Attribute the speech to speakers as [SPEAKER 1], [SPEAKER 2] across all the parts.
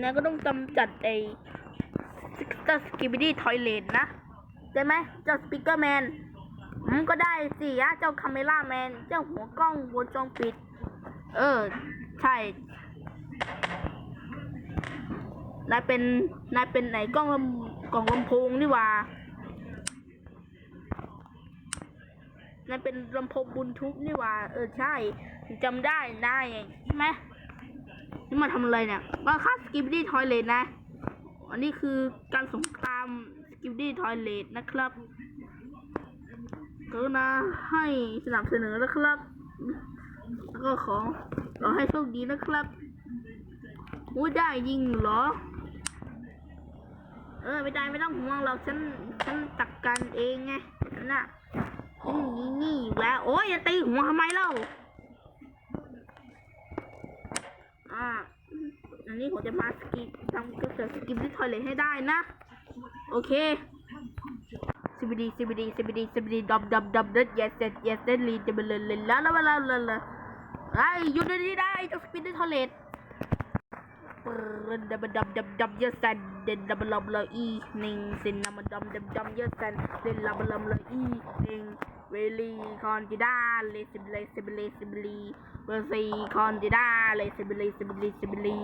[SPEAKER 1] นายก็ต้องกำจัดไอ้เจ้าสกิบิดี้ทอยเลตนะได้ไหมเจ้าสปีกเกอร์แมนอืมก็ได้สิอะเจ้าคาเมล่าแมน เจ้าหัวกล้องวงจรปิด เออ ใช่นายเป็นนายเป็นไหนกล้องลำกล่องลำโพงนี่ว่านายเป็นลำโพงบลูทูธนี่ว่า เออใช่จำได้นายใช่ไหม นี่มาทำอะไรเนี่ยก็ค่าสกิปดี้ทอยเลทนะ อันนี้คือการสงครามสกิปดี้ทอยเลทนะครับกรุณาให้สนับสนุนนะครับแล้วก็ขอขอให้โชคดีนะครับอู้ได้ยิงเหรอ เออไม่ได้ไม่ต้องห่วงเราฉันฉันตักกันเองไงนั่นน่ะนี่นี่อยู่แล้ว โอ้ยอย่าตีหัวทำไมเล่า อ่าอันนี้ผมจะมาสกิปทำเกิดสกิปที่ทอยเลทให้ได้นะ โอเคซิบิดีซิบิดีซิบิดีซิบิดีดับดับดับเด็ด yes yes yes เด็ดลีเป็นเลยเลยแล้วแล้วแล้วแล้วแล้วไอ้หยุดเดี๋ยวนี้ได้เจ้าสกิปที่ทอยเลทดับดับดับดับ yes and เด่นดับลับเลยอีหนึ่งสินนำมาดำดำดำ yes and เด่นลับลับเลยอีหนึ่ง เวลีคอนจิดาเลซิบเลซิบเลซิบลีเวซีคอนจิดาเลซิบเลซิบเลซิบลี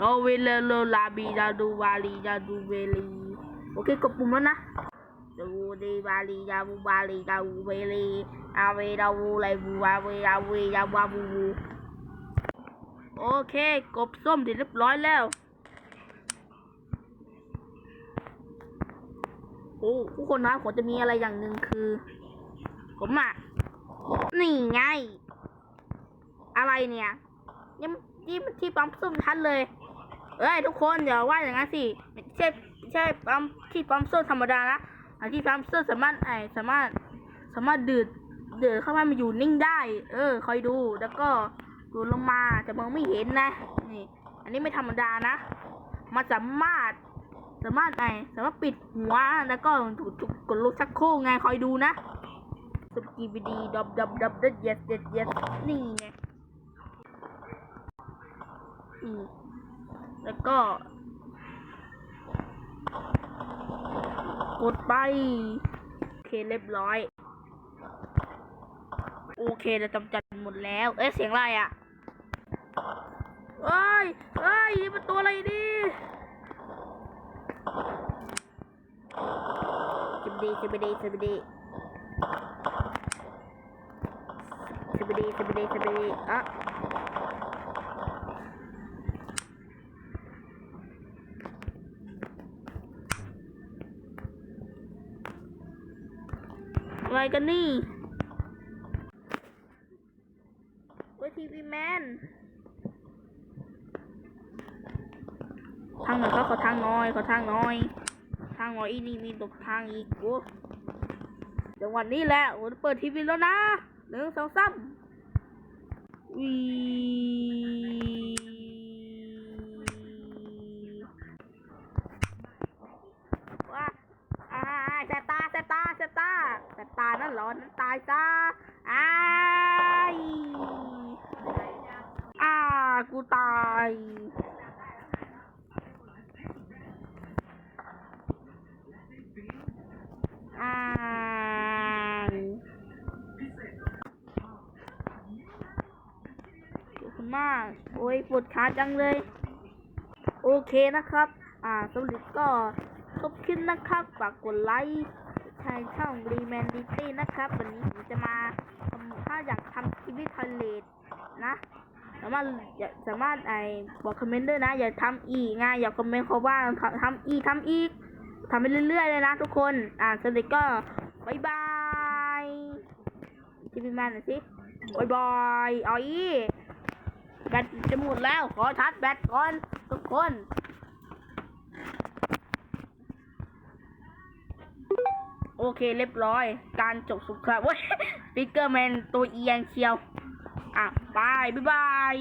[SPEAKER 1] โอเวลโลลาบีดาดูวาลีดาดูเวลีโอเคกดปุ่มแล้วนะดูดีวาลีดาบูวาลีดาบูเวลีอาเวดาวูไลบูวาเวดาเวดาวาบูโอเคกบส้มเสร็จเรียบร้อยแล้ว โอ้ ทุกคนนะผมจะมีอะไรอย่างหนึ่งคือ ผมอะนี่ไง อะไรเนี่ยยังที่ที่ปั๊มส้มทันเลยเอ้ยทุกคนอย่าว่าอย่างนั้นสิไม่ใช่ไม่ใช่ปั๊มที่ปั๊มส้มธรรมดานะอันที่ปั๊มส้มสามารถไอสามารถสามารถดืดเดือดเข้ามามาอยู่นิ่งได้ เออ คอยดูแล้วก็ดูลงมาจะมองไม่เห็นนะนี่ อันนี้ไม่ธรรมดานะมันสามารถ สามารถไอสามารถปิดหัวแล้วก็ถูกกกดลูกชักโครกไงคอยดูนะสกีบีดีดับดับดับดับเย็ดเย็ดเย็ดนี่ไงอืมแล้วก็ กดไป โอเคเรียบร้อย โอเคเราจำจัดหมดแล้ว เอ๊ะเสียงอะไรอะเอ้ยเอ้ย นี่มันตัวอะไรดิ สิบดีสิบดีสิบดีสิบดีสิบดีสิบดีอะอะไรกันนี่เว้ยทีวีแมน ทางหน่อยเขาขอทางน้อยขอทางน้อย ทางน้อยอีนี่มีตกทางอีกโอ้จังหวัดนี้แหละโอ้เปิดทีวีแล้วนะหนึ่งสองสามวีว้าอ่าแสบตาแสบตาแสบตาแสบตานั่นหรอนั่นตายซะอ้ายอ้ากูตายอ้ายขอบคุณ มาก โอ้ยปวดขาจังเลย โอเคนะครับ อ่าสำหรับก็ขอบคุณนะครับ ฝากกดไลค์ใช่ช่องรีแมนดิตี้นะครับ วันนี้ผมจะมาทำถ้าอยากทำทีวีทอยเลทนะสามารถอย่าสามารถไอบอกคอมเมนต์ด้วยนะ อย่าทำอีกงานอย่าคอมเมนต์เขาว่าทำอีกทำอีกทำไปเรื่อยๆเลยนะทุกคน อ่าสำหรับก็บายบายทีวีแมนหน่อยสิบายบายอาอี แบตจะหมดแล้ว ขอชาร์จแบตก่อน ทุกคน โอเคเรียบร้อย การจบสุดครามเว้ยปิกเกอร์แมนตัวเอียงเชียว อะบาย บ๊ายบาย